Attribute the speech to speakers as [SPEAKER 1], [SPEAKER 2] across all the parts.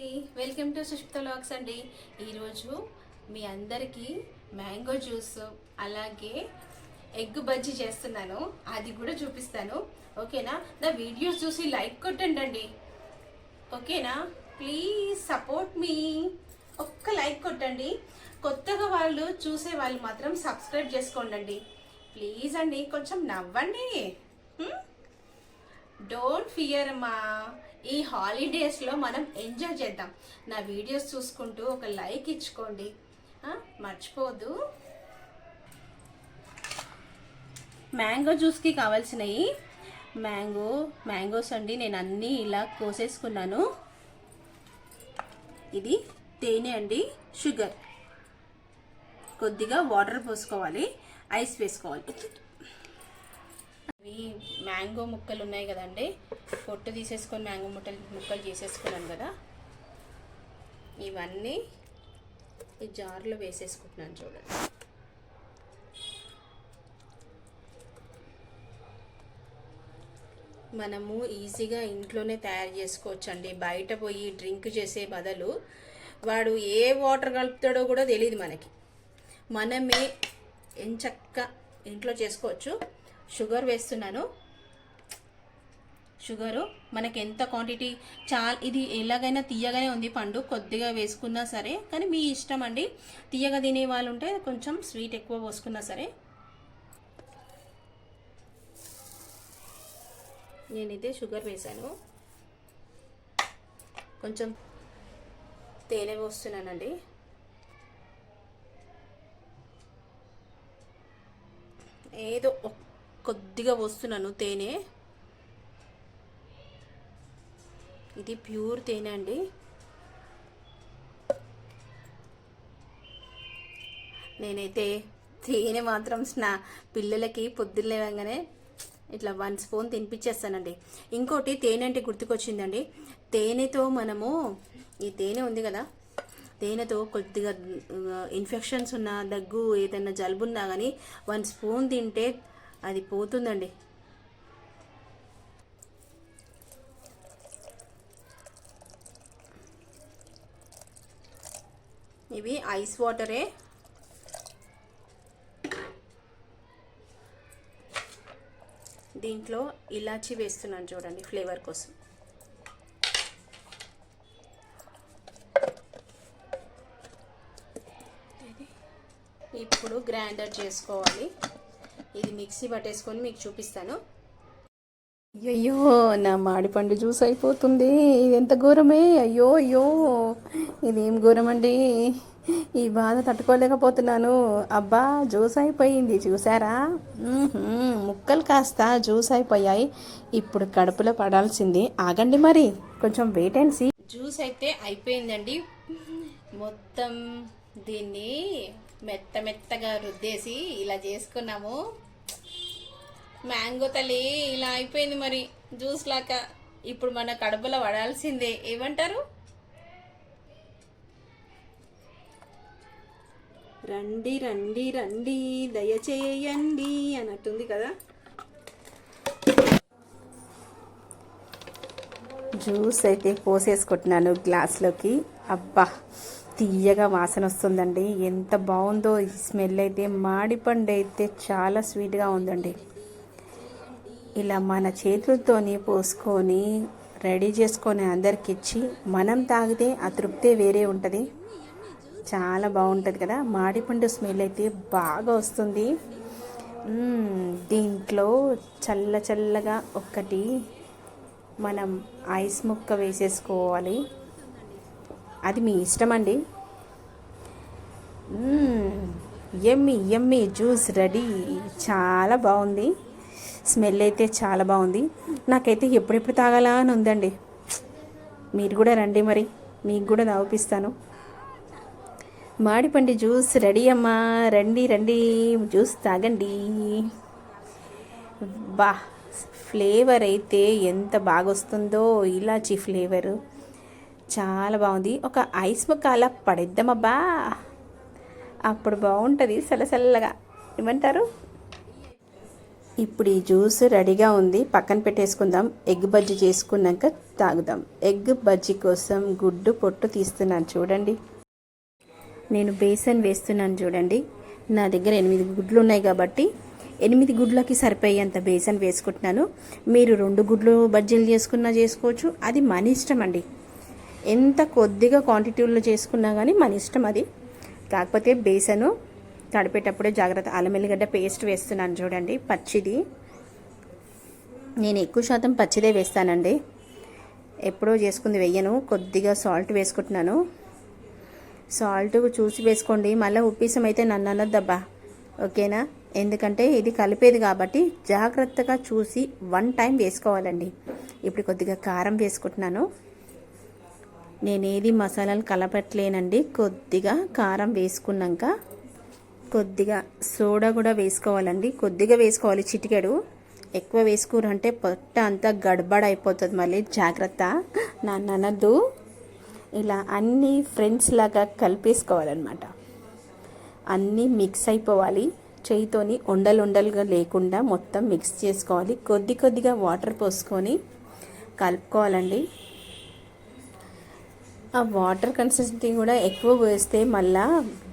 [SPEAKER 1] Welcome to Sushmita lakhs అండి. ఈరోజు మీ అందరికీ మ్యాంగో జ్యూస్ అలాగే ఎగ్ బజ్జీ చేస్తున్నాను. అది కూడా చూపిస్తాను. ఓకేనా? నా వీడియోస్ చూసి లైక్ కొట్టండి అండి. ఓకేనా? ప్లీజ్ సపోర్ట్ మీ ఒక్క లైక్ కొట్టండి. కొత్తగా వాళ్ళు చూసే వాళ్ళు మాత్రం సబ్స్క్రైబ్ చేసుకోండి ప్లీజ్ అండి కొంచెం నవ్వండి. Hmm? డోంట్ ఫియర్ అమ్మా. ఈ హాలిడేస్లో మనం ఎంజాయ్ చేద్దాం. నా వీడియోస్ చూసుకుంటూ ఒక లైక్ ఇచ్చుకోండి. మర్చిపోదు మ్యాంగో జ్యూస్కి కావాల్సినవి మ్యాంగో మ్యాంగోస్ అండి నేను అన్నీ ఇలా కోసేసుకున్నాను. ఇది తేనె అండి షుగర్ కొద్దిగా వాటర్ పోసుకోవాలి ఐస్ వేసుకోవాలి. మ్యాంగో ముక్కలు ఉన్నాయి కదండి. పొట్టు తీసేసుకొని మ్యాంగో ముక్కలు ముక్కలు చేసేసుకున్నాను కదా. ఇవన్నీ ఈ జార్లో వేసేసుకుంటున్నాను చూడండి. మనము ఈజీగా ఇంట్లోనే తయారు చేసుకోవచ్చండి. బయట పోయి డ్రింక్ చేసే బదులు వాడు ఏ వాటర్ కలుపుతాడో కూడా తెలియదు మనకి. మనమే ఎంచక్క ఇంట్లో చేసుకోవచ్చు. షుగర్ వేస్తున్నాను. షుగరు మనకి ఎంత క్వాంటిటీ చాలా ఇది ఎలాగైనా తీయగానే ఉంది పండు కొద్దిగా వేసుకున్నా సరే కానీ మీ ఇష్టం అండి. తీయగా తినే వాళ్ళు ఉంటే కొంచెం స్వీట్ ఎక్కువ పోసుకున్నా సరే. నేనైతే షుగర్ వేశాను. కొంచెం తేనె పోస్తున్నానండి. ఏదో ఒక్క కొద్దిగా పోస్తున్నాను తేనె. ఇది ప్యూర్ తేనె అండి. నేనైతే తేనె మాత్రం స్నా పిల్లలకి పొద్దున్న లేవగానే ఇట్లా వన్ స్పూన్ తినిపించేస్తానండి ఇంకోటి తేనె అంటే గుర్తుకొచ్చిందండి. తేనెతో మనము ఈ తేనె ఉంది కదా తేనెతో కొద్దిగా ఇన్ఫెక్షన్స్ ఉన్న దగ్గు ఏదైనా జలుబు ఉన్నా కానీ వన్ స్పూన్ తింటే అది పోతుందండి. ఇవి ఐస్ వాటరే. దీంట్లో ఇలాచి వేస్తున్నాను చూడండి ఫ్లేవర్ కోసం. ఇప్పుడు గ్రైండర్ చేసుకోవాలి. ఇది మిక్సీ పట్టేసుకొని మీకు చూపిస్తాను. అయ్యో నా మాడిపండు జ్యూస్ అయిపోతుంది. ఇది ఎంత ఘోరమే? అయ్యో అయ్యో ఇదేం ఘోరం అండి ఈ బాధ తట్టుకోలేకపోతున్నాను. అబ్బా జ్యూస్ అయిపోయింది. చూసారా. ముక్కలు కాస్త జ్యూస్ అయిపోయాయి. ఇప్పుడు కడుపులో పడాల్సింది. ఆగండి మరి. కొంచెం వెయిట్ అండ్ సీ జ్యూస్ అయితే అయిపోయిందండి. మొత్తం దీన్ని మెత్త మెత్తగా రుద్దేసి ఇలా చేసుకున్నాము. మ్యాంగో తల్లి ఇలా అయిపోయింది మరి. జ్యూస్ లాగా. ఇప్పుడు మన కడుపులో పడాల్సిందే. ఏమంటారు? రండి రండి రండి దయచేయండి అన్నట్టుంది కదా. జ్యూస్ అయితే పోసేసుకుంటున్నాను గ్లాస్లోకి. అబ్బా! తీయగా వాసన వస్తుందండి. ఎంత బాగుందో ఈ స్మెల్ అయితే. మాడిపండు అయితే చాలా స్వీట్గా ఉందండి. ఇలా మన చేతులతోని పోసుకొని రెడీ చేసుకొని అందరికి ఇచ్చి మనం తాగితే ఆ తృప్తే వేరే ఉంటుంది. చాలా బాగుంటుంది కదా. మాడిపండు స్మెల్ అయితే బాగా వస్తుంది. దీంట్లో చల్ల చల్లగా ఒక్కటి మనం ఐస్ ముక్క వేసేసుకోవాలి. అది మీ ఇష్టం అండి ఎమ్మి ఎమ్మి జ్యూస్ రెడీ. చాలా బాగుంది. స్మెల్ అయితే చాలా బాగుంది. నాకైతే ఎప్పుడెప్పుడు తాగాలా అని ఉందండి. మీరు కూడా రండి మరి. మీకు కూడా తాగిపిస్తాను. మాడిపండి జ్యూస్ రెడీ అమ్మా. రండి రండి. జ్యూస్ తాగండి. బా ఫ్లేవర్ అయితే ఎంత బాగా వస్తుందో ఇలాచీ ఫ్లేవరు. చాలా బాగుంది. ఒక ఐస్ ముక్క అలా పడేద్దామబ్బా. అప్పుడు బాగుంటుంది సెలసెల్లగా ఏమంటారు? ఇప్పుడు ఈ జ్యూస్ రెడీగా ఉంది. పక్కన పెట్టేసుకుందాం. ఎగ్ బజ్జీ చేసుకున్నాక తాగుదాం. ఎగ్ బజ్జీ కోసం గుడ్డు పొట్టు తీస్తున్నాను. చూడండి. నేను బేసన్ వేస్తున్నాను చూడండి. నా దగ్గర ఎనిమిది గుడ్లు ఉన్నాయి కాబట్టి ఎనిమిది గుడ్లకి సరిపోయేంత బేసన్ వేసుకుంటున్నాను. మీరు రెండు గుడ్లు బజ్జీలు చేసుకున్నా చేసుకోవచ్చు. అది మన ఇష్టం అండి. ఎంత కొద్దిగా క్వాంటిటీలో చేసుకున్నా కానీ మన ఇష్టం అది. కాకపోతే బేసను తడిపేటప్పుడే జాగ్రత్త. అల్లం ఎల్లిగడ్డ పేస్ట్ వేస్తున్నాను చూడండి పచ్చిది. నేను ఎక్కువ శాతం పచ్చిదే వేస్తానండి. ఎప్పుడో చేసుకుంది వెయ్యను కొద్దిగా సాల్ట్ వేసుకుంటున్నాను. సాల్ట్ చూసి వేసుకోండి మళ్ళీ ఉప్పీసం అయితే నన్ను అనొద్దబ్బా. ఓకేనా? ఎందుకంటే ఇది కలిపేది కాబట్టి జాగ్రత్తగా చూసి వన్ టైం వేసుకోవాలండి. ఇప్పుడు కొద్దిగా కారం వేసుకుంటున్నాను. నేనేది మసాలాలు కలపట్లేనండి. కొద్దిగా కారం వేసుకున్నాక కొద్దిగా సోడా కూడా వేసుకోవాలండి. కొద్దిగా వేసుకోవాలి చిటికెడు. ఎక్కువ వేసుకురంటే పొట్ట అంతా గడబడ అయిపోతుంది మళ్ళీ. జాగ్రత్త. నా ననదు ఇలా అన్నీ ఫ్రెండ్స్ లాగా కలిపేసుకోవాలన్నమాట. అన్నీ మిక్స్ అయిపోవాలి. చేయితోని ఉండలు ఉండలుగా లేకుండా మొత్తం మిక్స్ చేసుకోవాలి. కొద్ది కొద్దిగా వాటర్ పోసుకొని కలుపుకోవాలండి. ఆ వాటర్ కన్సిస్టెన్సీ కూడా ఎక్కువ వేస్తే మళ్ళా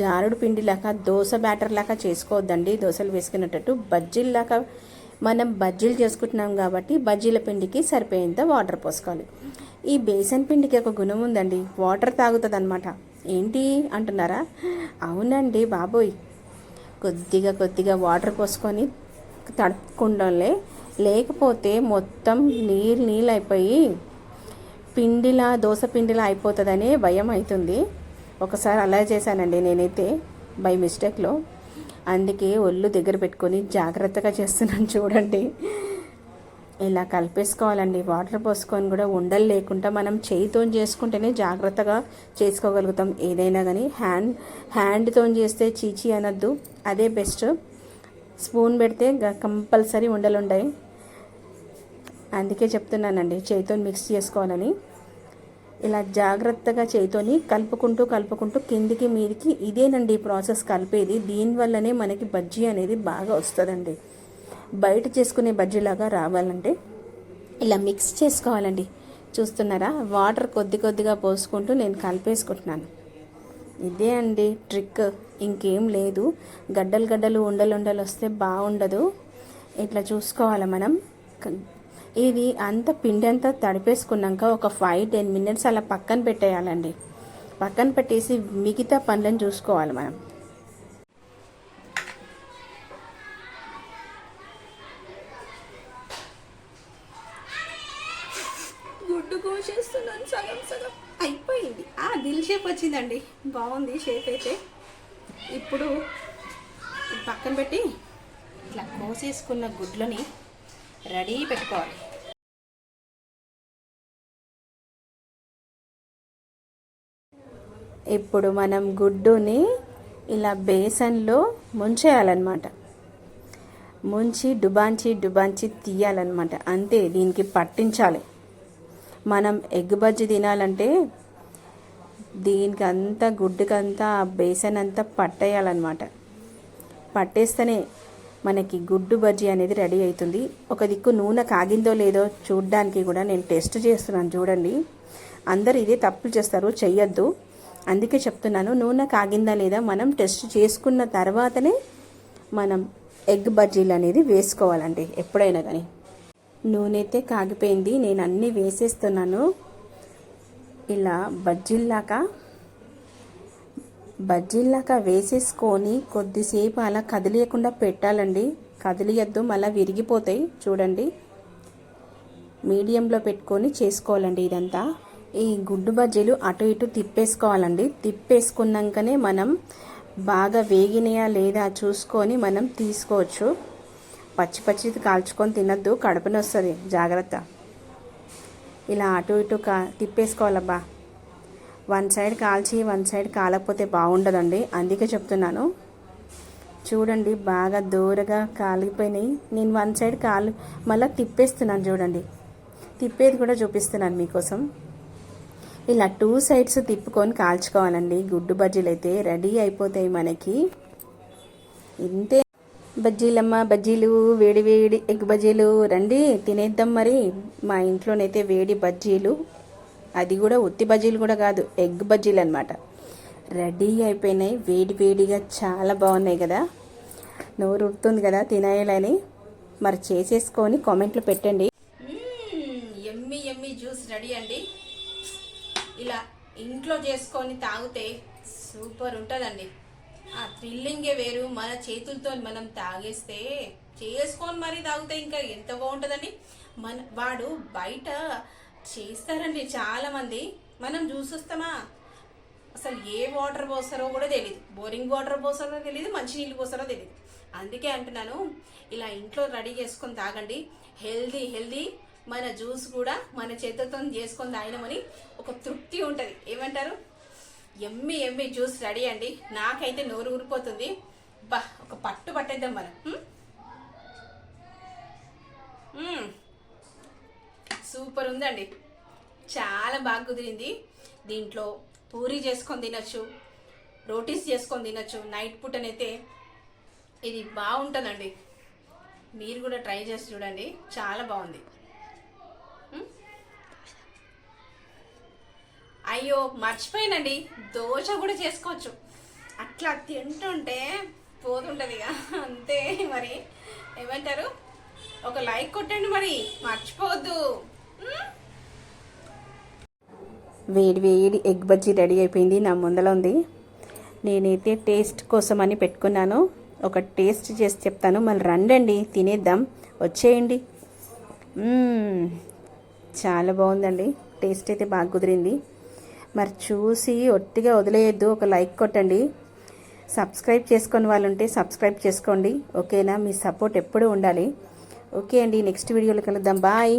[SPEAKER 1] జారుడు పిండి లాగా దోశ బ్యాటర్ లాగా చేసుకోవద్దండి. దోశలు వేసుకునేటట్టు బజ్జీల్లాగా మనం బజ్జీలు చేసుకుంటున్నాం కాబట్టి బజ్జీల పిండికి సరిపోయేంత వాటర్ పోసుకోవాలి. ఈ బేసన్ పిండికి ఒక గుణం ఉందండి. వాటర్ తాగుతుంది అనమాట ఏంటి అంటున్నారా? అవునండి బాబోయ్. కొద్దిగా కొద్దిగా వాటర్ పోసుకొని తడుపుకుండంలే లేకపోతే మొత్తం నీళ్ళు నీళ్ళు అయిపోయి పిండిలా దోశ పిండిలా అయిపోతుందనే భయం అవుతుంది ఒకసారి అలా చేశానండి నేనైతే బై మిస్టేక్లో. అందుకే ఒళ్ళు దగ్గర పెట్టుకొని జాగ్రత్తగా చేస్తున్నాను చూడండి. ఇలా కలిపేసుకోవాలండి. వాటర్ పోసుకొని కూడా ఉండలు లేకుండా మనం చేయితో చేసుకుంటేనే జాగ్రత్తగా చేసుకోగలుగుతాం. ఏదైనా కానీ హ్యాండ్ హ్యాండ్తో చేస్తే చీచి అనద్దు. అదే బెస్ట్. స్పూన్ పెడితే కంపల్సరీ ఉండలు ఉంటాయి అందుకే చెప్తున్నానండి చేతితో మిక్స్ చేసుకోవాలని. ఇలా జాగ్రత్తగా చేతితోని కలుపుకుంటూ కలుపుకుంటూ కిందికి మీదికి ఇదేనండి ప్రాసెస్ కలిపేది. దీనివల్లనే మనకి బజ్జీ అనేది బాగా వస్తుందండి. బయట చేసుకునే బజ్జీలాగా రావాలంటే ఇలా మిక్స్ చేసుకోవాలండి. చూస్తున్నారా? వాటర్ కొద్ది కొద్దిగా పోసుకుంటూ నేను కలిపేసుకుంటున్నాను. ఇదే అండి ట్రిక్ ఇంకేం లేదు. గడ్డలు గడ్డలు ఉండలు ఉండలు వస్తే బాగుండదు. ఇట్లా చూసుకోవాలి మనం. ఇది అంత పిండి అంతా తడిపేసుకున్నాక ఒక ఫైవ్ టెన్ మినిట్స్ అలా పక్కన పెట్టేయాలండి. పక్కన పెట్టేసి మిగతా పనులను చూసుకోవాలి మనం. గుడ్డు కోసేస్తున్నాను సగం సగం. అయిపోయింది. ఆ దిల్ షేప్ వచ్చిందండి. బాగుంది షేప్ అయితే. ఇప్పుడు పక్కన పెట్టి ఇట్లా కోసేసుకున్న గుడ్లని రెడీ పెట్టుకోవాలి. ఇప్పుడు మనం గుడ్డుని ఇలా బేసన్లో ముంచేయాలన్నమాట. ముంచి డుబాంచి డుబాంచి తీయాలన్నమాట. అంతే దీనికి పట్టించాలి. మనం ఎగ్ బజ్జి తినాలంటే దీనికి అంతా గుడ్డుకంతా బేసన్ అంతా పట్టేయాలన్నమాట. పట్టేస్తేనే మనకి గుడ్డు బజ్జీ అనేది రెడీ అవుతుంది. ఒక దిక్కు నూనె కాగిందో లేదో చూడడానికి కూడా నేను టెస్ట్ చేస్తున్నాను చూడండి. అందరు ఇదే తప్పులు చేస్తారు చెయ్యొద్దు. అందుకే చెప్తున్నాను నూనె కాగిందా లేదా మనం టెస్ట్ చేసుకున్న తర్వాతనే మనం ఎగ్ బజ్జీలు అనేది వేసుకోవాలండి ఎప్పుడైనా కానీ. నూనె అయితే కాగిపోయింది నేను అన్నీ వేసేస్తున్నాను. ఇలా బజ్జీల్లాగా బజ్జీల్లాగా వేసేసుకొని కొద్దిసేపు అలా కదిలియకుండా పెట్టాలండి. కదిలియద్దు మళ్ళీ విరిగిపోతాయి చూడండి. మీడియంలో పెట్టుకొని చేసుకోవాలండి ఇదంతా. ఈ గుడ్డు బజ్జీలు అటు ఇటు తిప్పేసుకోవాలండి. తిప్పేసుకున్నాకనే మనం బాగా వేగినాయా లేదా చూసుకొని మనం తీసుకోవచ్చు. పచ్చి పచ్చిది కాల్చుకొని తినద్దు కడుపుని వస్తుంది జాగ్రత్త. ఇలా అటు ఇటు కా తిప్పేసుకోవాలబ్బా. వన్ సైడ్ కాల్చి వన్ సైడ్ కాలకపోతే బాగుండదండి. అందుకే చెప్తున్నాను. చూడండి బాగా దూరగా కాలిపోయినాయి. నేను వన్ సైడ్ కాలు మళ్ళీ తిప్పేస్తున్నాను చూడండి. తిప్పేది కూడా చూపిస్తున్నాను మీకోసం. ఇలా టూ సైడ్స్ తిప్పుకొని కాల్చుకోవాలండి. గుడ్డు బజ్జీలు అయితే రెడీ అయిపోతాయి మనకి. ఇంతే. బజ్జీలమ్మ బజ్జీలు వేడి వేడి ఎగ్ బజ్జీలు. రండి తినేద్దాం మరి. మా ఇంట్లోనైతే వేడి బజ్జీలు. అది కూడా ఉత్తి బజ్జీలు కూడా కాదు ఎగ్ బజ్జీలు అనమాట రెడీ అయిపోయినాయి. వేడి వేడిగా చాలా బాగున్నాయి కదా. నోరు ఉడుతుంది కదా తినేయాలని. మరి చేసేసుకొని కామెంట్లు పెట్టండి ఎమ్మి ఎమ్మి జ్యూస్ రెడీ అండి ఇలా ఇంట్లో చేసుకొని తాగితే సూపర్ ఉంటుందండి. ఆ థ్రిల్లింగే వేరు మన చేతులతో మనం తాగేస్తే చేసుకొని మరీ తాగితే ఇంకా ఎంత బాగుంటుందండి. మన వాడు బయట చేస్తారండి చాలా మంది మనం చూసొస్తామా అసలు ఏ వాటర్ పోస్తారో కూడా తెలియదు బోరింగ్ వాటర్ పోస్తారో తెలియదు మంచి నీళ్ళు పోస్తారో తెలియదు అందుకే అంటున్నాను ఇలా ఇంట్లో రెడీ చేసుకొని తాగండి. హెల్దీ హెల్దీ మన జ్యూస్ కూడా మన చేతులతో చేసుకొని తాగినామని ఒక తృప్తి ఉంటుంది. ఏమంటారు? ఎమ్మి ఎమ్మి జ్యూస్ రెడీ అండి. నాకైతే నోరు ఊరిపోతుంది. బా ఒక పట్టు పట్టేద్దాం మనం. సూపర్ ఉందండి చాలా బాగా కుదిరింది. దీంట్లో పూరి చేసుకొని తినచ్చు. రోటీస్ చేసుకొని తినచ్చు. నైట్ పూటనైతే ఇది బాగుంటుందండి. మీరు కూడా ట్రై చేసి చూడండి. చాలా బాగుంది. అయ్యో మర్చిపోయానండి. దోశ కూడా చేసుకోవచ్చు. అట్లా తింటుంటే పోతుంటుంది ఇక అంతే మరి. ఏమంటారు? ఒక లైక్ కొట్టండి మరి. మర్చిపోవద్దు. వేడి వేడి ఎగ్ బజ్జీ రెడీ అయిపోయింది. నా ముందర ఉంది. నేనైతే టేస్ట్ కోసం అని పెట్టుకున్నాను. ఒక టేస్ట్ చేసి చెప్తాను. మళ్ళీ రండండి తినేద్దాం. వచ్చేయండి. చాలా బాగుందండి. టేస్ట్ అయితే బాగా కుదిరింది. మరి చూసి ఒట్టిగా వదిలేయద్దు ఒక లైక్ కొట్టండి. సబ్స్క్రైబ్ చేసుకొని వాళ్ళు ఉంటే సబ్స్క్రైబ్ చేసుకోండి. ఓకేనా? మీ సపోర్ట్ ఎప్పుడూ ఉండాలి. ఓకే అండి నెక్స్ట్ వీడియోలో కలుద్దాం. బాయ్.